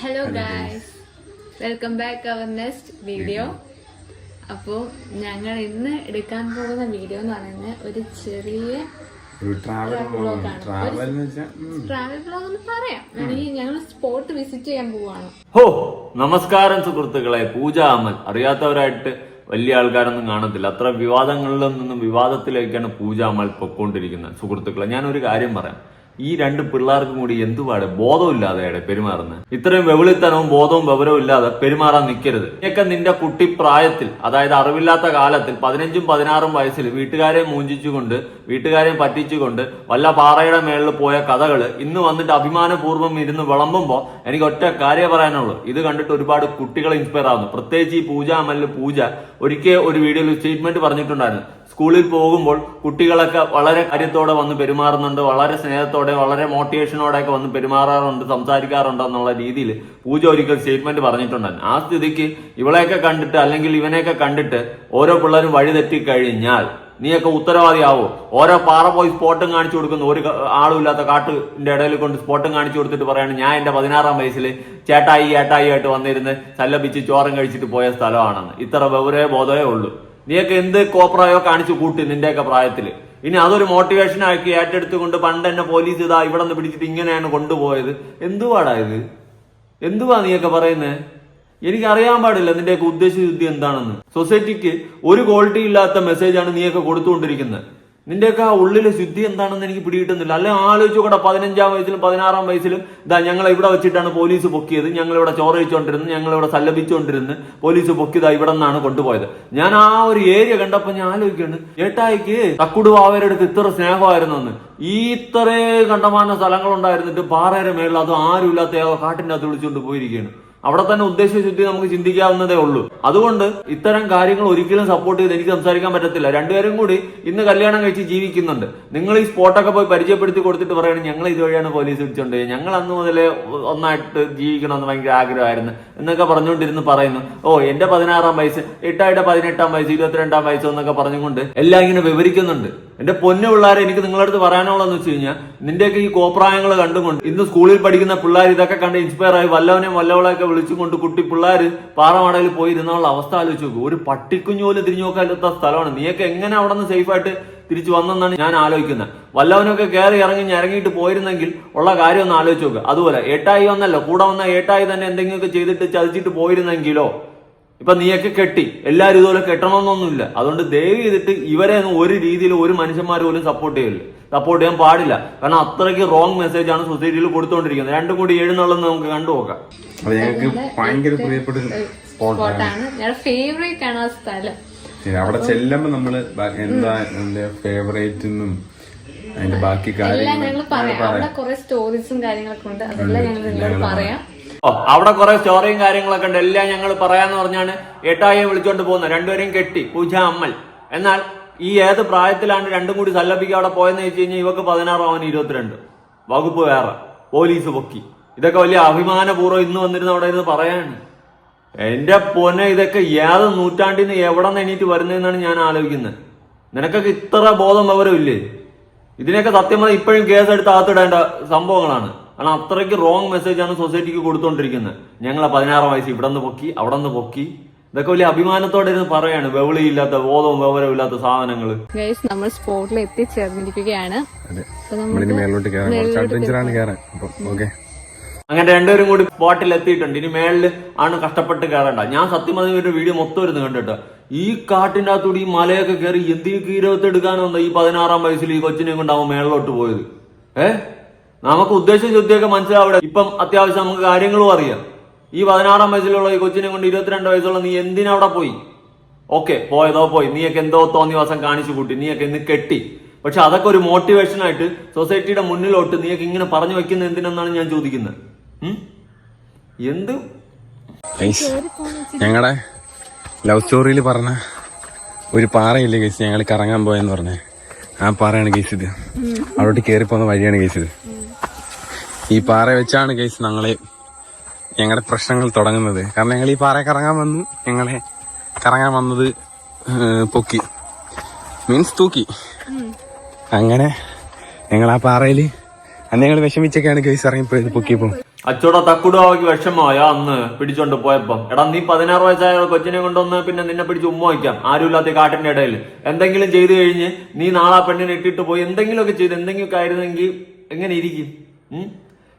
Hello guys welcome back our next video അപ്പോൾ ഞങ്ങൾ ഇന്ന് എടുക്കാൻ പോകുന്ന വീഡിയോ എന്ന് പറയുന്നത് ഒരു ചെറിയ ട്രാവൽ ട്രാവൽ എന്ന് വെച്ചാൽ ട്രാവൽ ബ്ലോഗ് എന്ന് പറയാം. ഞങ്ങൾ സ്പോട്ട് വിസിറ്റ് ചെയ്യാൻ പോവാണ്. ഹോ നമസ്കാരം സുഹൃത്തുക്കളെ. പൂജ അമൽ. അറിയാത്തവരായിട്ട് വലിയ ആൾക്കാരൊന്നും കാണത്തില്ല. അത്ര വിവാദങ്ങളിൽ നിന്നും വിവാദത്തിലേക്കാണ് പൂജ അമൽ പൊക്കോണ്ടിരിക്കുന്നത്. സുഹൃത്തുക്കളെ ഞാനൊരു ഒരു കാര്യം പറയാം. ഈ രണ്ട് പിള്ളേർക്കും കൂടി എന്തുപാട് ബോധമില്ലാതെയാണ് പെരുമാറുന്നത് ഇത്രയും വെവിളിത്തനവും ബോധവും വിവരവും ഇല്ലാതെ പെരുമാറാൻ നിൽക്കരുത് ഇനിയൊക്കെ നിന്റെ കുട്ടി പ്രായത്തിൽ അതായത് അറിവില്ലാത്ത കാലത്തിൽ പതിനഞ്ചും പതിനാറും വയസ്സിൽ വീട്ടുകാരെ മൂഞ്ചിച്ചുകൊണ്ട് വീട്ടുകാരെ പറ്റിച്ചുകൊണ്ട് വല്ല പാറയുടെ മേളിൽ പോയ കഥകൾ ഇന്ന് വന്നിട്ട് അഭിമാനപൂർവം ഇരുന്ന് വിളമ്പുമ്പോൾ എനിക്ക് ഒറ്റ കാര്യം പറയാനുള്ളൂ. ഇത് കണ്ടിട്ട് ഒരുപാട് കുട്ടികൾ ഇൻസ്പയർ ആവുന്നു. പ്രത്യേകിച്ച് ഈ പൂജ അമലിൽ പൂജ ഒരിക്കൽ ഒരു വീഡിയോയിൽ സ്റ്റേറ്റ്മെന്റ് പറഞ്ഞിട്ടുണ്ടായിരുന്നു. സ്കൂളിൽ പോകുമ്പോൾ കുട്ടികളൊക്കെ വളരെ കാര്യത്തോടെ വന്ന് പെരുമാറുന്നുണ്ട് വളരെ സ്നേഹത്തോടെ വളരെ മോട്ടിവേഷനോടെയൊക്കെ വന്ന് പെരുമാറാറുണ്ട് സംസാരിക്കാറുണ്ട് എന്നുള്ള രീതിയിൽ പൂജ ഒരിക്കൽ സ്റ്റേറ്റ്മെന്റ് പറഞ്ഞിട്ടുണ്ടായിരുന്നു ആ സ്ഥിതിക്ക് ഇവളെയൊക്കെ കണ്ടിട്ട് അല്ലെങ്കിൽ ഇവനെയൊക്കെ കണ്ടിട്ട് ഓരോ പിള്ളേരും വഴിതെറ്റി കഴിഞ്ഞാൽ നീയൊക്കെ ഉത്തരവാദിയാവോ? ഓരോ പാറ പോയി സ്പോട്ടും കാണിച്ചു കൊടുക്കുന്നു. ഒരു ആളുമില്ലാത്ത കാട്ടിന്റെ ഇടയിൽ കൊണ്ട് സ്പോട്ടും കാണിച്ചു കൊടുത്തിട്ട് പറയാണ് ഞാൻ എന്റെ പതിനാറാം വയസ്സിൽ ചേട്ടായി ഏട്ടായി ആയിട്ട് വന്നിരുന്ന് സല്ലപിച്ച് ചോറും കഴിച്ചിട്ട് പോയ സ്ഥലമാണെന്ന്. ഇത്ര വിവരേ ബോധമേ ഉള്ളൂ. നീയൊക്കെ എന്ത് കോപ്രായോ കാണിച്ചു കൂട്ടി നിന്റെയൊക്കെ പ്രായത്തിൽ? ഇനി അതൊരു മോട്ടിവേഷൻ ആക്കി ഏറ്റെടുത്തുകൊണ്ട് പണ്ട് എന്നെ പോലീസ് ഇതാ ഇവിടെ നിന്ന് പിടിച്ചിട്ട് ഇങ്ങനെയാണ് കൊണ്ടുപോയത്. എന്തുവാടാ ഇത്? എന്തുവാ നീയൊക്കെ പറയുന്നേ? എനിക്ക് അറിയാൻ പാടില്ല നിന്റെയൊക്കെ ഉദ്ദേശശുദ്ധി എന്താണെന്ന്. സൊസൈറ്റിക്ക് ഒരു ക്വാളിറ്റി ഇല്ലാത്ത മെസ്സേജാണ് നീയൊക്കെ കൊടുത്തുകൊണ്ടിരിക്കുന്നത്. നിന്റെയൊക്കെ ആ ഉള്ളിലെ ശുദ്ധി എന്താണെന്ന് എനിക്ക് പിടികിട്ടുന്നില്ല. അല്ലെ ആലോചിച്ചു കൂടെ പതിനഞ്ചാം വയസ്സിലും പതിനാറാം വയസ്സിലും ഇതാ ഞങ്ങൾ ഇവിടെ വെച്ചിട്ടാണ് പോലീസ് പൊക്കിയത്. ഞങ്ങൾ ഇവിടെ ചോറയിച്ചുകൊണ്ടിരുന്നു ഞങ്ങൾ ഇവിടെ സല്ലപിച്ചുകൊണ്ടിരുന്നു പോലീസ് പൊക്കിയതാ ഇവിടെ നിന്നാണ് കൊണ്ടുപോയത്. ഞാൻ ആ ഒരു ഏരിയ കണ്ടപ്പോ ഞാൻ ആലോചിക്കുന്നുണ്ട് ഏട്ടായിക്ക് തക്കുടു അടുത്ത് ഇത്ര സ്നേഹമായിരുന്നു ഈ ഇത്രേ കണ്ടമാന സ്ഥലങ്ങളുണ്ടായിരുന്നിട്ട് പാറയുടെ മേളിൽ അത് ആരുമില്ലാത്ത കാട്ടിന്റെ അകത്ത് വിളിച്ചുകൊണ്ട് പോയിരിക്കുകയാണ്. അവിടെ തന്നെ ഉദ്ദേശശുദ്ധി നമുക്ക് ചിന്തിക്കാവുന്നതേ ഉള്ളൂ. അതുകൊണ്ട് ഇത്തരം കാര്യങ്ങൾ ഒരിക്കലും സപ്പോർട്ട് ചെയ്ത് എനിക്ക് സംസാരിക്കാൻ പറ്റത്തില്ല. രണ്ടുപേരും കൂടി ഇന്ന് കല്യാണം കഴിച്ച് ജീവിക്കുന്നുണ്ട്. നിങ്ങൾ ഈ സ്പോട്ടൊക്കെ പോയി പരിചയപ്പെടുത്തി കൊടുത്തിട്ട് പറയണം ഞങ്ങൾ ഇതുവഴിയാണ് പോലീസ് പിടിച്ചോണ്ട് ഞങ്ങൾ അന്ന് മുതലേ ഒന്നായിട്ട് ജീവിക്കണമെന്ന് ഭയങ്കര ആഗ്രഹമായിരുന്നു. എന്നൊക്കെ പറഞ്ഞുകൊണ്ടിരുന്ന് പറയുന്നു. ഓ എന്റെ പതിനാറാം വയസ്സ് എട്ടായിട്ട് പതിനെട്ടാം വയസ്സ് ഇരുപത്തിരണ്ടാം വയസ്സ് എന്നൊക്കെ പറഞ്ഞുകൊണ്ട് എല്ലാം ഇങ്ങനെ വിവരിക്കുന്നുണ്ട്. എന്റെ പൊന്നു പിള്ളേരെ എനിക്ക് നിങ്ങളുടെ അടുത്ത് പറയാനുള്ളതെന്ന് വെച്ച് കഴിഞ്ഞാൽ നിന്റെയൊക്കെ ഈ കോപ്രായങ്ങൾ കണ്ടുകൊണ്ട് ഇന്ന് സ്കൂളിൽ പഠിക്കുന്ന പിള്ളേർ ഇതൊക്കെ കണ്ട് ഇൻസ്പയർ ആയി വല്ലവനെയും വല്ലവളെയൊക്കെ വിളിച്ചുകൊണ്ട് കുട്ടി പിള്ളേർ പാറമടയിൽ പോയി ഇരുന്നുള്ള അവസ്ഥ ആലോചിച്ച് നോക്കൂ. ഒരു പട്ടിക്കുഞ്ഞു പോലും തിരിഞ്ഞു നോക്കാത്ത സ്ഥലമാണ്. നീയൊക്കെ എങ്ങനെ അവിടെ നിന്ന് സേഫായിട്ട് തിരിച്ചു വന്നെന്നാണ് ഞാൻ ആലോചിക്കുന്നത്. വല്ലവനൊക്കെ കയറി ഇറങ്ങി ഇറങ്ങിയിട്ട് പോയിരുന്നെങ്കിൽ ഉള്ള കാര്യം ഒന്ന് ആലോചിച്ച് നോക്കുക അതുപോലെ ഏട്ടായി വന്നല്ലോ കൂടെ വന്ന ഏട്ടായി തന്നെ എന്തെങ്കിലുമൊക്കെ ചെയ്തിട്ട് ചതിച്ചിട്ട് പോയിരുന്നെങ്കിലോ? ഇപ്പൊ നീയൊക്കെ കെട്ടി. എല്ലാവരും ഇതുപോലെ കെട്ടണമെന്നൊന്നുമില്ല. അതുകൊണ്ട് ദയവ് ചെയ്തിട്ട് ഇവരെ ഒരു രീതിയിൽ ഒരു മനുഷ്യന്മാർ പോലും സപ്പോർട്ട് ചെയ്യില്ല സപ്പോർട്ട് ചെയ്യാൻ പാടില്ല. കാരണം അത്രയ്ക്ക് റോങ് മെസ്സേജ് ആണ് സൊസൈറ്റിയിൽ കൊടുത്തുകൊണ്ടിരിക്കുന്നത് രണ്ടും കൂടി എഴുന്നള്ളുന്ന നമുക്ക് കണ്ടു നോക്കാം. ഭയങ്കര പ്രിയപ്പെട്ട സ്പോട്ടാണ് ഫേവറേറ്റ് ആണ്. ആ സ്ഥലം. അവിടെ ചെല്ലുമ്പോ നമ്മൾ എന്താ എന്റെ ഫേവറേറ്റ് എന്നും അതിന്റെ ബാക്കി കാര്യങ്ങളും കാര്യങ്ങൾ പറയാം. അവിടെ കുറെ സ്റ്റോറീസും കാര്യങ്ങളൊക്കെ ഉണ്ട്. അതെല്ലാം ഞങ്ങൾ നിങ്ങളോട് പറയാം. ഓ അവിടെ കുറെ സ്റ്റോറിയും കാര്യങ്ങളൊക്കെ ഉണ്ട്. എല്ലാം ഞങ്ങൾ പറയാന്ന് പറഞ്ഞാണ് ഏട്ടായെ വിളിച്ചോണ്ട് പോകുന്നത് രണ്ടുപേരെയും കെട്ടി. പൂജ അമ്മൽ. എന്നാൽ ഈ ഏത് പ്രായത്തിലാണ് രണ്ടും കൂടി സല്ലപിക്ക് അവിടെ പോയെന്ന് വെച്ച് കഴിഞ്ഞാൽ ഇവക്ക് പതിനാറ് അവന് ഇരുപത്തിരണ്ട്. വകുപ്പ് വേറെ. പോലീസ് പൊക്കി. ഇതൊക്കെ വലിയ അഭിമാനപൂർവം ഇന്ന് വന്നിരുന്ന അവിടെ ഇരുന്ന് പറയാണ് എന്റെ പൊന്നെ ഇതൊക്കെ ഏത് നൂറ്റാണ്ടിൽ നിന്ന് എവിടെ നിന്ന് എണീറ്റ് വരുന്നതെന്നാണ് ഞാൻ ആലോചിക്കുന്നത്. നിനക്കൊക്കെ ഇത്ര ബോധം വിവരമില്ലേ? ഇതിനൊക്കെ സത്യം പറഞ്ഞാൽ ഇപ്പോഴും കേസെടുത്ത് അകത്തിടേണ്ട സംഭവങ്ങളാണ്. കാരണം അത്രയ്ക്ക് റോങ് മെസ്സേജ് ആണ് സൊസൈറ്റിക്ക് കൊടുത്തോണ്ടിരിക്കുന്നത്. ഞങ്ങളെ പതിനാറാം വയസ്സ് ഇവിടെ നിന്ന് പൊക്കി അവിടെ നിന്ന് പൊക്കി. ഇതൊക്കെ വലിയ അഭിമാനത്തോടെ ഇരുന്ന് പറയാണ്. വെവളിയില്ലാത്ത ബോധവും വിവരവും ഇല്ലാത്ത സാധനങ്ങൾ നമ്മൾ സ്പോട്ടിൽ എത്തിച്ചേർന്നിരിക്കുകയാണ്. അങ്ങനെ രണ്ടുപേരും കൂടി ബോട്ടിൽ എത്തിയിട്ടുണ്ട്. ഇനി മേളിൽ ആണ് കഷ്ടപ്പെട്ട് കയറേണ്ട. ഞാൻ സത്യം പറഞ്ഞ ഒരു വീഡിയോ മൊത്തം ഇരുന്ന് കണ്ടിട്ട്. ഈ കാട്ടിന്റെ അകത്തൂടി ഈ മലയൊക്കെ കയറി എന്തിനു കീരവത്തെടുക്കാനോ ഈ പതിനാറാം വയസ്സിൽ ഈ കൊച്ചിനെ കൊണ്ടാവും മേളിലോട്ട് പോയത്. ഏ? നമുക്ക് ഉദ്ദേശ ശുദ്ധിയൊക്കെ മനസ്സിലാവിടെ ഇപ്പം അത്യാവശ്യം നമുക്ക് കാര്യങ്ങളും അറിയാം. ഈ പതിനാറാം വയസ്സിലുള്ള ഈ കൊച്ചിനെ കൊണ്ട് ഇരുപത്തിരണ്ട് വയസ്സുള്ള നീ എന്തിനാ അവിടെ പോയി? ഓക്കെ പോയതോ പോയി. നീയൊക്കെ എന്തോ തോന്നി വാസം കാണിച്ചു കൂട്ടി. നീയൊക്കെ ഇന്ന് കെട്ടി. പക്ഷെ അതൊക്കെ ഒരു മോട്ടിവേഷൻ ആയിട്ട് സൊസൈറ്റിയുടെ മുന്നിലോട്ട് നീയൊക്കെ ഇങ്ങനെ പറഞ്ഞു വെക്കുന്ന എന്തിനെന്നാണ് ഞാൻ ചോദിക്കുന്നത്? എന്ത്? ഞങ്ങളുടെ ലവ് സ്റ്റോറിയിൽ പറഞ്ഞ ഒരു പാറയില്ലേ ഗൈസ് ഞങ്ങൾ കറങ്ങാൻ പോയെന്ന് പറഞ്ഞേ. ആ പാറയാണ് ഗൈസ് ഇത്. അവിടോട്ട് കയറി പോകുന്ന വഴിയാണ് ഗൈസ് ഇത്. ഈ പാറ വെച്ചാണ് കേസ് ഞങ്ങളെ ഞങ്ങളുടെ പ്രശ്നങ്ങൾ തുടങ്ങുന്നത്. കാരണം ഞങ്ങൾ ഈ പാറ കറങ്ങാൻ വന്നു ഞങ്ങളെ കറങ്ങാൻ വന്നത് പൊക്കി. മീൻസ് തൂക്കി. അങ്ങനെ ഞങ്ങൾ ആ പാറയിൽ അന്ന് ഞങ്ങൾ വിഷമിച്ചൊക്കെയാണ് കേസ് ഇറങ്ങിപ്പോയത് പൊക്കിയപ്പോൾ അച്ചോട തക്കുടാവാക്കി വിഷമമായ അന്ന് പിടിച്ചോണ്ട് പോയപ്പം? എടാ നീ പതിനാറ് വയസ്സായ കൊച്ചിനെ കൊണ്ടുവന്ന് പിന്നെ നിന്നെ പിടിച്ച് ഉമ്മ വയ്ക്കാം. ആരുമില്ലാത്ത കാട്ടിന്റെ ഇടയിൽ എന്തെങ്കിലും ചെയ്തു കഴിഞ്ഞ് നീ നാളെ പെണ്ണിനെ ഇട്ടിട്ട് പോയി എന്തെങ്കിലുമൊക്കെ ചെയ്ത് എന്തെങ്കിലുമൊക്കെ ആയിരുന്നെങ്കിൽ എങ്ങനെ ഇരിക്കും?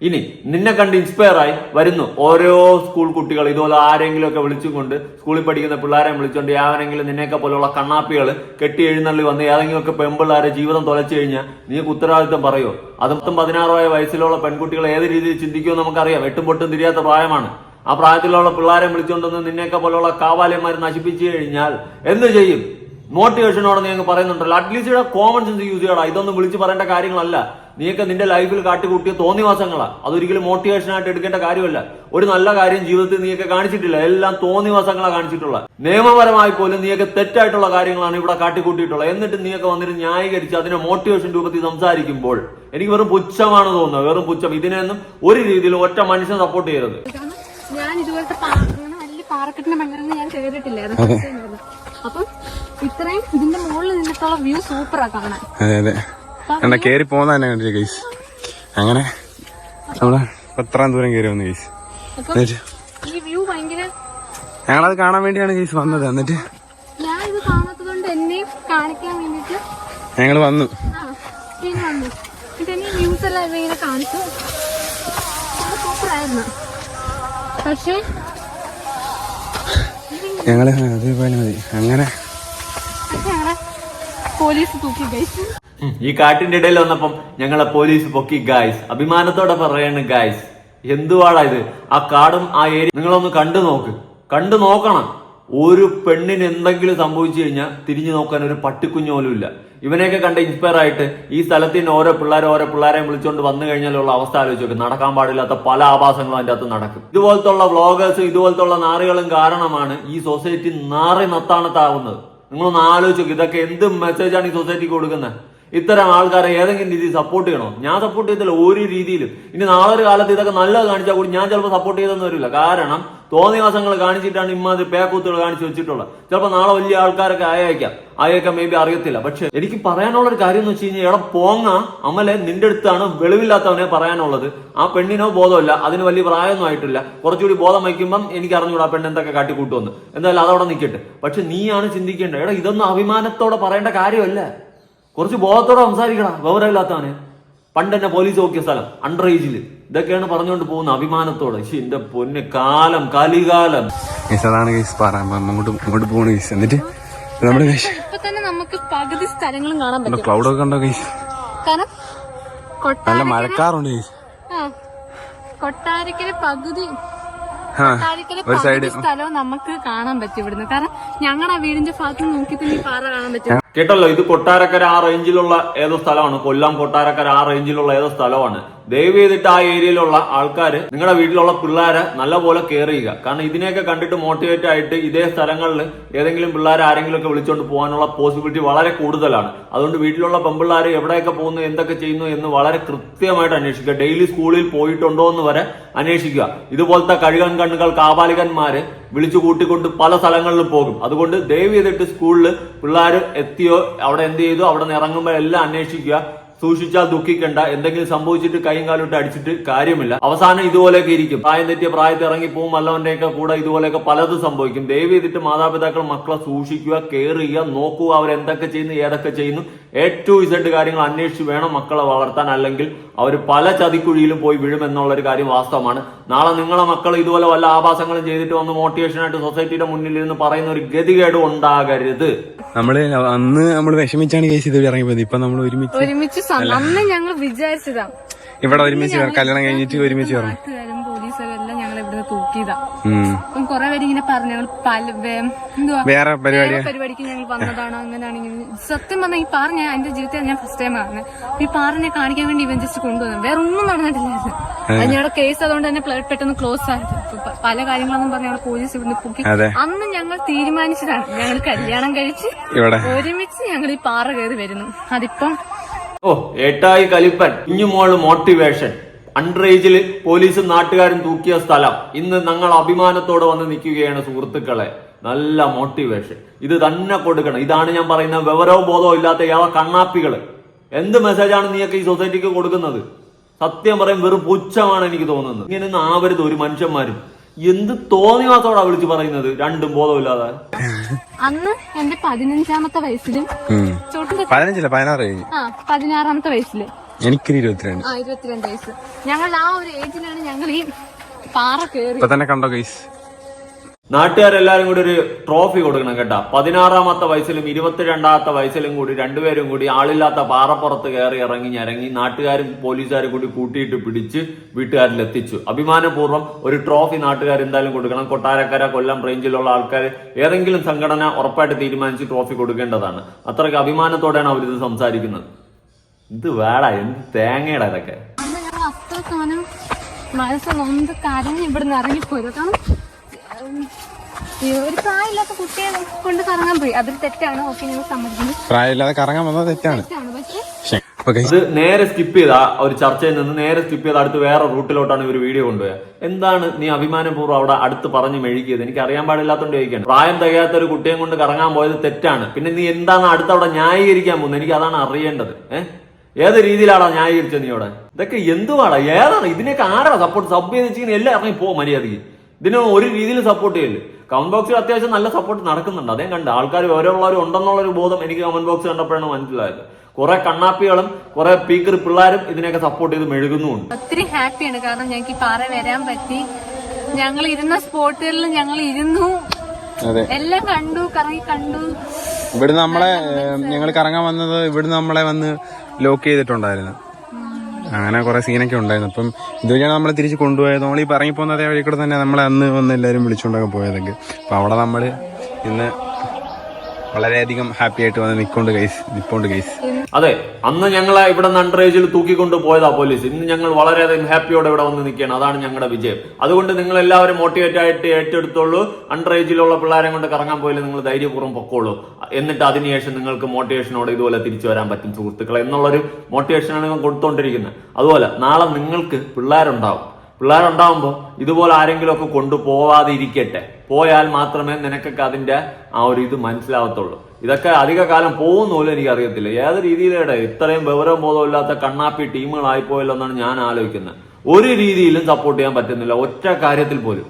ഇനി നിന്നെ കണ്ട് ഇൻസ്പയർ ആയി വരുന്നു ഓരോ സ്കൂൾ കുട്ടികൾ. ഇതുപോലെ ആരെങ്കിലും ഒക്കെ വിളിച്ചുകൊണ്ട് സ്കൂളിൽ പഠിക്കുന്ന പിള്ളേരെ വിളിച്ചുകൊണ്ട് യാവനെങ്കിലും നിന്നെയൊക്കെ പോലുള്ള കണ്ണാപ്പികൾ കെട്ടി എഴുന്നള്ളി വന്ന് ഏതെങ്കിലും ഒക്കെ പെൺപിള്ളേരെ ജീവിതം തുലച്ചു കഴിഞ്ഞാൽ നീക്ക് ഉത്തരവാദിത്വം പറയോ? അത് മൊത്തം പതിനാറായ വയസ്സിലുള്ള പെൺകുട്ടികൾ ഏത് രീതിയിൽ ചിന്തിക്കുമോ നമുക്കറിയാം. എട്ടും പൊട്ടും തിരിയാത്ത പ്രായമാണ്. ആ പ്രായത്തിലുള്ള പിള്ളേരെ വിളിച്ചുകൊണ്ടൊന്ന് നിന്നെയൊക്കെ പോലുള്ള കാവാലയന്മാർ നശിപ്പിച്ചു കഴിഞ്ഞാൽ എന്ത് ചെയ്യും? മോട്ടിവേഷനോടെ നീ പറയുന്നുണ്ടല്ലോ അറ്റ്ലീസ്റ്റ് കോമൺ സെൻസ് യൂസ് ചെയ്യണം ഇതൊന്നും വിളിച്ച് പറയേണ്ട കാര്യങ്ങളല്ല. നീയൊക്കെ നിന്റെ ലൈഫിൽ കാട്ടിക്കൂട്ടിയ തോന്നിവാസങ്ങളാ. അതൊരിക്കലും മോട്ടിവേഷൻ ആയിട്ട് എടുക്കേണ്ട കാര്യമല്ല. ഒരു നല്ല കാര്യം ജീവിതത്തിൽ നീയൊക്കെ കാണിച്ചിട്ടില്ല. എല്ലാം തോന്നിവാസങ്ങളാ കാണിച്ചിട്ടുള്ള നിയമപരമായി പോലും നീയൊക്കെ തെറ്റായിട്ടുള്ള കാര്യങ്ങളാണ് ഇവിടെ കാട്ടിക്കൂട്ടിയിട്ടുള്ളത്. എന്നിട്ട് നീയൊക്കെ വന്നിട്ട് ന്യായീകരിച്ച് അതിനെ മോട്ടിവേഷൻ രൂപത്തിൽ സംസാരിക്കുമ്പോൾ എനിക്ക് വെറും പുച്ഛമാണ് തോന്നുന്നത്. വെറും പുച്ഛം. ഇതിനെയൊന്നും ഒരു രീതിയിൽ ഒറ്റ മനുഷ്യൻ സപ്പോർട്ട് ചെയ്യരുത്. ഞാൻ ഇതുപോലത്തെ വലിയ പാറക്കെട്ടിന്റെ ഞാൻ അപ്പം ഇത്രയും ഇതിന്റെ മുകളിൽ നിന്നിട്ടുള്ള വ്യൂ സൂപ്പറാ കാണാൻ. അതെ അതെ. എന്നാ കേറി പോന്ന തന്നെ കണ്ടിട്ട് ഗൈസ്? അങ്ങനെ നമ്മൾ എത്രാം ദൂരം കേറി വന്നു ഗൈസ്. എന്നിട്ട് ഞങ്ങളത് കാണാൻ വേണ്ടിയാണ് ഗൈസ് വന്നത്. എന്നിട്ട് ഞങ്ങൾ വന്നു. പക്ഷേ ഞങ്ങൾ അതേപോലെ മതി. അങ്ങനെ പോലീസ് തൂക്കി ഉം. ഈ കാട്ടിന്റെ ഇടയിൽ വന്നപ്പം ഞങ്ങളെ പോലീസ് പൊക്കി ഗായ്സ് അഭിമാനത്തോടെ പറയാണ് ഗായ്സ് എന്തുവാടാ ഇത്? ആ കാടും ആ ഏരിയ നിങ്ങളൊന്ന് കണ്ടു നോക്ക്. കണ്ടു നോക്കണം. ഒരു പെണ്ണിന് എന്തെങ്കിലും സംഭവിച്ചു കഴിഞ്ഞാൽ തിരിഞ്ഞു നോക്കാൻ ഒരു പട്ടിക്കുഞ്ഞു പോലും ഇല്ല. ഇവനെയൊക്കെ കണ്ട് ഇൻസ്പയർ ആയിട്ട് ഈ സ്ഥലത്തിന് ഓരോ പിള്ളേരെ ഓരോ പിള്ളേരെയും വിളിച്ചുകൊണ്ട് വന്നു കഴിഞ്ഞാലുള്ള അവസ്ഥ ആലോചിച്ച് നോക്കും. നടക്കാൻ പാടില്ലാത്ത പല ആഭാസങ്ങളും അതിന്റെ അകത്ത് നടക്കും. ഇതുപോലത്തുള്ള വ്ളോഗേഴ്സും ഇതുപോലത്തുള്ള നാറുകളും കാരണമാണ് ഈ സൊസൈറ്റി നാറി നത്താണത്താവുന്നത് നിങ്ങളൊന്ന് ആലോചിച്ചു ഇതൊക്കെ എന്ത് മെസ്സേജാണ് ഈ സൊസൈറ്റിക്ക് കൊടുക്കുന്നത്? ഇത്തരം ആൾക്കാരെ ഏതെങ്കിലും രീതിയിൽ സപ്പോർട്ട് ചെയ്യണോ? ഞാൻ സപ്പോർട്ട് ചെയ്തില്ല ഒരു രീതിയിലും. ഇനി നാളെ ഒരു കാലത്ത് ഇതൊക്കെ നല്ലത് കാണിച്ചാൽ കൂടി ഞാൻ ചിലപ്പോൾ സപ്പോർട്ട് ചെയ്തെന്ന് വരില്ല. കാരണം തോന്നിവാസങ്ങൾ കാണിച്ചിട്ടാണ് ഇമ്മാതിരി പേക്കൂത്തുകൾ കാണിച്ചു വെച്ചിട്ടുള്ളത്. ചിലപ്പോൾ നാളെ വലിയ ആൾക്കാരൊക്കെ ആയേക്കാം ആയേക്കാം മേ ബി അറിയത്തില്ല. പക്ഷെ എനിക്ക് പറയാനുള്ള ഒരു കാര്യം എന്ന് വെച്ച് കഴിഞ്ഞാൽ എടാ പോങ്ങ അമലെ നിന്റെ അടുത്താണ് വെളിവില്ലാത്തവനെ പറയാനുള്ളത്. ആ പെണ്ണിനോ ബോധമില്ല അതിന് വലിയ പ്രായമൊന്നും ആയിട്ടില്ല. കുറച്ചുകൂടി ബോധം വയ്ക്കുമ്പം എനിക്ക് അറിഞ്ഞൂടാ ആ പെണ്ണ് എന്തൊക്കെ കാട്ടിക്കൂട്ടുമെന്ന്. എന്തായാലും അതവിടെ നിൽക്കട്ടെ പക്ഷെ നീയാണ് ചിന്തിക്കേണ്ടത്. എടാ ഇതൊന്നും അഭിമാനത്തോടെ പറയേണ്ട കാര്യമല്ല. കുറച്ച് ബോധത്തോടെ സംസാരിക്കണം. വിവരമില്ലാത്തവന് പണ്ട് എന്നെ പോലീസ് നോക്കിയ സ്ഥലം അണ്ടർ ഏജിൽ ഇതൊക്കെയാണ് പറഞ്ഞുകൊണ്ട് പോകുന്ന അഭിമാനത്തോടെ. എന്റെ പൊന്ന് കാലം കലികാലം. അതാണ് അങ്ങോട്ട് അങ്ങോട്ട് പോണു ഗൈസ് എന്നിട്ട് നമ്മുടെ നമുക്ക് പകുതി സ്ഥലങ്ങളും കാണാൻ പറ്റും. ക്ലൗഡ് ഒക്കെ ഉണ്ടോ കാരണം നല്ല മഴക്കാറുണ്ട് കൊട്ടാരക്കര പകുതി ഒരു സൈഡ്. സ്ഥലവും നമുക്ക് കാണാൻ പറ്റും ഇവിടുന്ന്. കാരണം ഞങ്ങളുടെ ആ വീടിന്റെ ഭാഗത്ത് നോക്കി തന്നെ പാറ കാണാൻ പറ്റും. കേട്ടല്ലോ ഇത് കൊട്ടാരക്കര ആ റേഞ്ചിലുള്ള ഏതോ സ്ഥലമാണ്. കൊല്ലം കൊട്ടാരക്കര ആ റേഞ്ചിലുള്ള ഏതോ സ്ഥലമാണ്. ദയവ് ചെയ്തിട്ട് ആ ഏരിയയിലുള്ള ആൾക്കാർ നിങ്ങളുടെ വീട്ടിലുള്ള പിള്ളേരെ നല്ലപോലെ കെയർ ചെയ്യുക. കാരണം ഇതിനെയൊക്കെ കണ്ടിട്ട് മോട്ടിവേറ്റ് ആയിട്ട് ഇതേ സ്ഥലങ്ങളിൽ ഏതെങ്കിലും പിള്ളേരെ ആരെങ്കിലും ഒക്കെ വിളിച്ചുകൊണ്ട് പോകാനുള്ള പോസിബിലിറ്റി വളരെ കൂടുതലാണ്. അതുകൊണ്ട് വീട്ടിലുള്ള പെമ്പിള്ളേർ എവിടെയൊക്കെ പോകുന്നു എന്തൊക്കെ ചെയ്യുന്നു എന്ന് വളരെ കൃത്യമായിട്ട് അന്വേഷിക്കുക. ഡെയിലി സ്കൂളിൽ പോയിട്ടുണ്ടോ എന്ന് വരെ അന്വേഷിക്കുക. ഇതുപോലത്തെ കഴുകൻ കണ്ണുകൾ കാപാലികന്മാര് വിളിച്ചു കൂട്ടിക്കൊണ്ട് പല സ്ഥലങ്ങളിലും പോകും. അതുകൊണ്ട് ദയവ് ചെയ്തിട്ട് സ്കൂളിൽ പിള്ളേർ എത്തിയോ അവിടെ എന്ത് ചെയ്തു അവിടെ നിന്ന് ഇറങ്ങുമ്പോൾ എല്ലാം അന്വേഷിക്കുക. സൂക്ഷിച്ചാൽ ദുഃഖിക്കണ്ട. എന്തെങ്കിലും സംഭവിച്ചിട്ട് കൈയും കാലും ഇട്ട് അടിച്ചിട്ട് കാര്യമില്ല. അവസാനം ഇതുപോലെയൊക്കെ ഇരിക്കും. പ്രായം തെറ്റിയ പ്രായത്തിൽ ഇറങ്ങി പോവും വല്ലവന്റെയൊക്കെ കൂടെ ഇതുപോലെയൊക്കെ പലതും സംഭവിക്കും. ദയവ് ചെയ്തിട്ട് മാതാപിതാക്കൾ മക്കളെ സൂക്ഷിക്കുക കെയർ ചെയ്യുക നോക്കുക അവരെന്തൊക്കെ ചെയ്യുന്നു ഏതൊക്കെ ചെയ്യുന്നു. എ ടു ഇസഡ് കാര്യങ്ങൾ അന്വേഷിച്ച് വേണം മക്കളെ വളർത്താൻ അല്ലെങ്കിൽ അവർ പല ചതിക്കുഴിയിലും പോയി വീഴുമെന്നുള്ള ഒരു കാര്യം വാസ്തവമാണ്. നാളെ നിങ്ങളെ മക്കൾ ഇതുപോലെ വല്ല ആഭാസങ്ങളും ചെയ്തിട്ട് വന്ന് മോട്ടിവേഷനായിട്ട് സൊസൈറ്റിയുടെ മുന്നിൽ ഇരുന്ന് പറയുന്ന ഒരു ഗതികേട് ഉണ്ടാകരുത്. നമ്മൾ അന്ന് നമ്മൾ വിഷമിച്ചാണ് കേസ് ഇത് ഇറങ്ങിപ്പോയത്. ഇപ്പൊ നമ്മൾ ഒരുമിച്ച് ഒരുമിച്ച് അന്ന് ഞങ്ങൾ വിചാരിച്ചതാ. ഇവിടെ ഒരുമിച്ച് കല്യാണം കഴിഞ്ഞിട്ട് ഒരുമിച്ച് വരണം. ഉം. അപ്പം കുറെ പേര് ഇങ്ങനെ പറഞ്ഞു ഞങ്ങൾ പല എന്തുവാ? വേറെ പരിപാടി പരിപാടിക്ക് ഞങ്ങൾ വന്നതാണ് അങ്ങനെയാണ് ഇങ്ങനെ. സത്യം പറഞ്ഞാൽ ഈ പാറ ഞാൻ എന്റെ ജീവിതത്തിൽ ഞാൻ ഫസ്റ്റ് ടൈം ആണ് ഈ പാറിനെ കാണിക്കാൻ വേണ്ടി ഇവൻ ജസ്റ്റ് കൊണ്ടുവന്നു. വേറെ ഒന്നും നടന്നിട്ടില്ലായിരുന്നു അത് ഞങ്ങളുടെ കേസ് അതുകൊണ്ട് തന്നെ പ്ലേറ്റ് പെട്ടെന്ന് ക്ലോസ് ആയത്. പല കാര്യങ്ങളൊന്നും പറഞ്ഞ് ഞങ്ങൾ പോലീസ് ഇവിടുന്ന് പൊക്കി. അന്ന് ഞങ്ങൾ തീരുമാനിച്ചതാണ്. ഞങ്ങൾ കല്യാണം കഴിച്ച് ഇവിടെ. ഒരുമിച്ച് ഞങ്ങൾ ഈ പാറ കയറി വരുന്നു. അതിപ്പം ഓ ഏട്ടായി കലിപ്പൻ ഇഞ്ഞുമോൾ മോട്ടിവേഷൻ അണ്ടർ ഏജിൽ പോലീസും നാട്ടുകാരും തൂക്കിയ സ്ഥലം. ഇന്ന് ഞങ്ങൾ അഭിമാനത്തോടെ വന്ന് നിൽക്കുകയാണ് സുഹൃത്തുക്കളെ. നല്ല മോട്ടിവേഷൻ ഇത് തന്നെ കൊടുക്കണം. ഇതാണ് ഞാൻ പറയുന്ന വിവരവും ബോധവും ഇല്ലാത്ത യാവ കണ്ണാപ്പികൾ എന്ത് മെസ്സേജാണ് നീയൊക്കെ ഈ സൊസൈറ്റിക്ക് കൊടുക്കുന്നത്? സത്യം പറയും വെറും പുച്ഛമാണ് എനിക്ക് തോന്നുന്നത്. ഇങ്ങനെയൊന്നും ആവരുത് ഒരു മനുഷ്യന്മാരും. എന്ത് തോന്നിവാസോടാ വിളിച്ചു പറയുന്നത്? രണ്ടും ബോധമില്ലാതെ അന്ന് എന്റെ പതിനഞ്ചാമത്തെ വയസ്സിലും പതിനഞ്ചില്ല? പതിനാറ് കഴിഞ്ഞു. ആ പതിനാറാമത്തെ വയസ്സിൽ. എനിക്കൊരു ഇരുപത്തിരണ്ട്. ആ ഇരുപത്തിരണ്ട് വയസ്സ്. ഞങ്ങൾ ആ ഒരു ഏജിലാണ് ഞങ്ങൾ ഈ പാറ കയറി ഇപ്പൊ തന്നെ കണ്ടോ ഗൈസ് നാട്ടുകാരെല്ലാരും കൂടി ഒരു ട്രോഫി കൊടുക്കണം കേട്ടാ. പതിനാറാമത്തെ വയസ്സിലും ഇരുപത്തിരണ്ടാമത്തെ വയസ്സിലും കൂടി രണ്ടുപേരും കൂടി ആളില്ലാത്ത പാറപ്പുറത്ത് കയറി ഇറങ്ങി ഞരങ്ങി നാട്ടുകാരും പോലീസുകാരും കൂടി കൂട്ടിയിട്ട് പിടിച്ച് വീട്ടുകാരിൽ എത്തിച്ചു അഭിമാനപൂർവം ഒരു ട്രോഫി നാട്ടുകാർ എന്തായാലും കൊടുക്കണം. കൊട്ടാരക്കര കൊല്ലം റേഞ്ചിലുള്ള ആൾക്കാർ ഏതെങ്കിലും സംഘടന ഉറപ്പായിട്ട് തീരുമാനിച്ച് ട്രോഫി കൊടുക്കേണ്ടതാണ്. അത്രയ്ക്ക് അഭിമാനത്തോടെയാണ് അവരിത് സംസാരിക്കുന്നത്. ഇത് വേട എന്ത് തേങ്ങയുടെ ഇതൊക്കെ? അത്ര സാധനം മനസ്സ് നൊന്ത് കരഞ്ഞ് ഇവിടുന്ന് ഇറങ്ങിപ്പോയത്. കാരണം ഉം, ഈ ഒരു പ്രായമില്ലാത്ത കുട്ടിയെ കൊണ്ട് കറങ്ങാൻ പോയി. തെറ്റാണ്. ഓക്കെ ഞങ്ങൾ സമ്മതിക്കുന്നു. പ്രായമില്ലാതെ കറങ്ങാൻ വന്നത് തെറ്റാണ്. പക്ഷെ ഇത് നേരെ സ്കിപ്പ് ചെയ്ത ഒരു ചർച്ചയിൽ നിന്ന് നേരെ സ്കിപ്പ് ചെയ്ത് അടുത്ത് വേറെ റൂട്ടിലോട്ടാണ് ഇവർ വീഡിയോ കൊണ്ടുപോയത് എന്താണ് നീ അഭിമാനപൂർവം അവിടെ അടുത്ത് പറഞ്ഞ് മെഴുകിയത്? എനിക്ക് അറിയാൻ പാടില്ലാത്തോണ്ട് ചോദിക്കാൻ പ്രായം തികയാത്ത ഒരു കുട്ടിയെ കൊണ്ട് കറങ്ങാൻ പോയത് തെറ്റാണ്. പിന്നെ നീ എന്താണ് അടുത്ത് അവിടെ ന്യായീകരിക്കാൻ പോകുന്നത്? എനിക്ക് അതാണ് അറിയേണ്ടത്. ഏഹ്? ഏത് രീതിയിലാണോ ന്യായീകരിച്ചത് നീ അവിടെ? ഇതൊക്കെ എന്തുവാണ് ഏതാണ്? ഇതിനൊക്കെ ആരാ സപ്പോർട്ട് സബ് ചെയ്ത് വെച്ചിങ്ങനെ എല്ലാം ഇറങ്ങി പോകും മര്യാദയ്ക്ക്. ഇതിന് ഒരു രീതിയിൽ സപ്പോർട്ട് ചെയ്യില്ല കമന്റ് ബോക്സിൽ അത്യാവശ്യം നല്ല സപ്പോർട്ട് നടക്കുന്നുണ്ട്. അതേ കണ്ട്. ആൾക്കാർ ഉണ്ടെന്നുള്ള ഒരു ബോധം എനിക്ക് കമന്റ് ബോക്സ് കണ്ടപ്പോഴാണ് മനസ്സിലായത്. കുറെ കണ്ണാപ്പികളും കുറെ പീക്കർ പിള്ളേരും ഇതിനൊക്കെ സപ്പോർട്ട് ചെയ്ത് മെഴുകുന്നുമുണ്ട്. ഒത്തിരി ഹാപ്പിയാണ് കാരണം ഞങ്ങൾക്ക് പാറ വരാൻ പറ്റി. ഞങ്ങൾ ഇരുന്ന സ്പോട്ടുകളിൽ ഞങ്ങൾ ഇരുന്നു. അതെ. എല്ലാം കണ്ടു കറങ്ങി കണ്ടു. ഇവിടുന്ന് നമ്മളെ ഞങ്ങൾ കറങ്ങാൻ വന്നത് ഇവിടുന്ന് നമ്മളെ വന്ന് ലോക്ക് ചെയ്തിട്ടുണ്ടായിരുന്നു. അങ്ങനെ കുറെ സീനൊക്കെ ഉണ്ടായിരുന്നു. അപ്പം ഇതുവഴിയാണ് നമ്മളെ തിരിച്ച് കൊണ്ടുപോയത്. നമ്മൾ ഈ പറങ്ങി പോകുന്ന അതേ വഴി കൂടെ തന്നെ നമ്മളെ അന്ന് വന്ന് എല്ലാവരും വിളിച്ചുകൊണ്ടൊക്കെ പോയതൊക്കെ. അപ്പം അവിടെ നമ്മൾ ഇന്ന് വളരെയധികം ഹാപ്പി ആയിട്ട് വന്ന് നിൽക്കൊണ്ട് കൈസ് നിപ്പോണ്ട് കൈസ് അതെ അന്ന് ഞങ്ങളെ ഇവിടെ നിന്ന് അണ്ടർ ഏജിൽ തൂക്കിക്കൊണ്ട് പോയതാ പോലീസ് ഇന്ന് ഞങ്ങൾ വളരെയധികം ഹാപ്പിയോടെ ഇവിടെ വന്ന് നിൽക്കുകയാണ്. അതാണ് ഞങ്ങളുടെ വിജയം. അതുകൊണ്ട് നിങ്ങൾ എല്ലാവരും മോട്ടിവേറ്റ് ആയിട്ട് ഏറ്റെടുത്തോളൂ. അണ്ടർ ഏജിലുള്ള പിള്ളേരെ കൊണ്ട് കറങ്ങാൻ പോയാലും നിങ്ങൾ ധൈര്യപൂർവം പൊക്കോളൂ. എന്നിട്ട് അതിനുശേഷം നിങ്ങൾക്ക് മോട്ടിവേഷനോടെ ഇതുപോലെ തിരിച്ചു വരാൻ പറ്റും സുഹൃത്തുക്കളെ. എന്നുള്ളൊരു മോട്ടിവേഷനാണ് നിങ്ങൾ കൊടുത്തോണ്ടിരിക്കുന്നത് അതുപോലെ നാളെ നിങ്ങൾക്ക് പിള്ളേരുണ്ടാവും. പിള്ളേരുണ്ടാവുമ്പോൾ ഇതുപോലെ ആരെങ്കിലും ഒക്കെ കൊണ്ടുപോവാതിരിക്കട്ടെ പോയാൽ മാത്രമേ നിനക്കൊക്കെ അതിന്റെ ആ ഒരു ഇത് മനസ്സിലാവത്തുള്ളൂ. ഇതൊക്കെ അധിക കാലം പോകുന്നില്ല എനിക്ക് അറിയത്തില്ല ഏത് രീതിയിലേടെ? ഇത്രയും വിവരം ബോധമില്ലാത്ത കണ്ണാപ്പി ടീമുകളായി പോയല്ലോ എന്നാണ് ഞാൻ ആലോചിക്കുന്നത്. ഒരു രീതിയിലും സപ്പോർട്ട് ചെയ്യാൻ പറ്റുന്നില്ല. ഒറ്റ കാര്യത്തിൽ പോലും.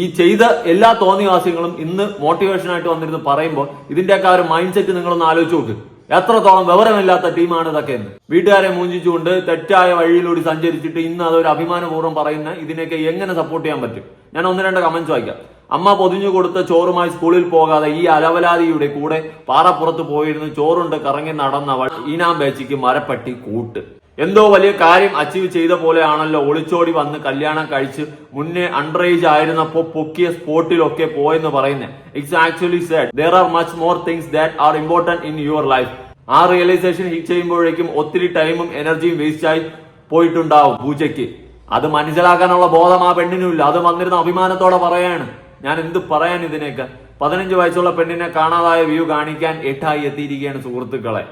ഈ ചെയ്ത എല്ലാ തോന്നിവാസികളും ഇന്ന് മോട്ടിവേഷനായിട്ട് വന്നിരുന്ന് പറയുമ്പോൾ ഇതിന്റെയൊക്കെ ആ ഒരു മൈൻഡ് സെറ്റ് നിങ്ങളൊന്ന് ആലോചിച്ച് നോക്ക്. എത്രത്തോളം വിവരമില്ലാത്ത ടീമാണ് ഇതൊക്കെ എന്ന്. വീട്ടുകാരെ മൂഞ്ചിച്ചുകൊണ്ട് തെറ്റായ വഴിയിലൂടെ സഞ്ചരിച്ചിട്ട് ഇന്ന് അതൊരു അഭിമാനപൂർവം പറയുന്ന ഇതിനെയൊക്കെ എങ്ങനെ സപ്പോർട്ട് ചെയ്യാൻ പറ്റും? ഞാൻ ഒന്ന് രണ്ട് കമന്റ്സ് വായിക്കാം. അമ്മ പൊതിഞ്ഞു കൊടുത്ത ചോറുമായി സ്കൂളിൽ പോകാതെ ഈ അലവലാതിയുടെ കൂടെ പാറപ്പുറത്ത് പോയിരുന്ന് ചോറുണ്ട് കറങ്ങി നടന്നവൾ ഈനാം ബേച്ചിക്ക് മരപ്പട്ടി കൂട്ട്. എന്തോ വലിയ കാര്യം അച്ചീവ് ചെയ്ത പോലെയാണല്ലോ ഒളിച്ചോടി വന്ന് കല്യാണം കഴിച്ച് മുന്നേ അണ്ടർ ഏജ് ആയിരുന്നപ്പോ പൊക്കിയ സ്പോട്ടിലൊക്കെ പോയെന്ന് പറയുന്നത് it's actually said there are much more things that are important in your life ആ റിയലൈസേഷൻ ഹിറ്റ് ചെയ്യുമ്പോഴേക്കും ഒത്തിരി ടൈമും എനർജിയും വേസ്റ്റ് ആയി പോയിട്ടുണ്ടാവും പൂജയ്ക്ക്. അത് മനസ്സിലാക്കാനുള്ള ബോധം ആ പെണ്ണിനുമില്ല അത് വന്നിരുന്ന അഭിമാനത്തോടെ പറയാണ്. ഞാൻ എന്ത് പറയാൻ ഇതിനേക്ക്? പതിനഞ്ച് വയസ്സുള്ള പെണ്ണിനെ കാണാതായ വ്യൂ കാണിക്കാൻ എട്ടായി എത്തിയിരിക്കുകയാണ് സുഹൃത്തുക്കളെ.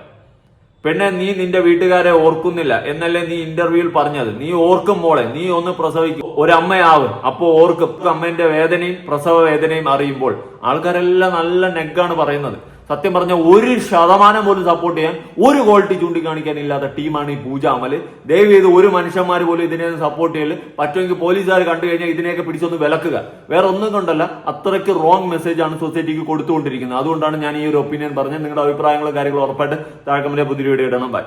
പെണ്ണെ നീ നിന്റെ വീട്ടുകാരെ ഓർക്കുന്നില്ല. എന്നല്ലേ നീ ഇന്റർവ്യൂവിൽ പറഞ്ഞത്? നീ ഓർക്കും മോളെ നീ ഒന്ന് പ്രസവിക്കും. ഒരമ്മയാവും. അപ്പോ ഓർക്കും. അമ്മേന്റെ വേദനയും പ്രസവ വേദനയും അറിയുമ്പോൾ ആൾക്കാരെല്ലാം നല്ല നെഗാണ് പറയുന്നത്. സത്യം പറഞ്ഞ ഒരു ശതമാനം പോലും സപ്പോർട്ട് ചെയ്യാൻ ഒരു ക്വാളിറ്റി ചൂണ്ടിക്കാണിക്കാൻ ഇല്ലാത്ത ടീമാണ് ഈ പൂജ അമൽ ദയവ് ചെയ്ത് ഒരു മനുഷ്യന്മാർ പോലും ഇതിനെ സപ്പോർട്ട് ചെയ്യൽ. പറ്റുമെങ്കിൽ പോലീസുകാർ കണ്ടു കഴിഞ്ഞാൽ ഇതിനെയൊക്കെ പിടിച്ചൊന്ന് വിലക്കുക. വേറെ ഒന്നും കൊണ്ടല്ല അത്രയ്ക്ക് റോങ് മെസ്സേജ് ആണ് സൊസൈറ്റിക്ക് കൊടുത്തുകൊണ്ടിരിക്കുന്നത്. അതുകൊണ്ടാണ് ഞാൻ ഈ ഒരു ഒപ്പീനിയൻ പറഞ്ഞത്. നിങ്ങളുടെ അഭിപ്രായങ്ങളും കാര്യങ്ങളും ഉറപ്പായിട്ട് താഴെ കമന്റിൽ പുതിയ വീഡിയോ ഇടണം. ബൈ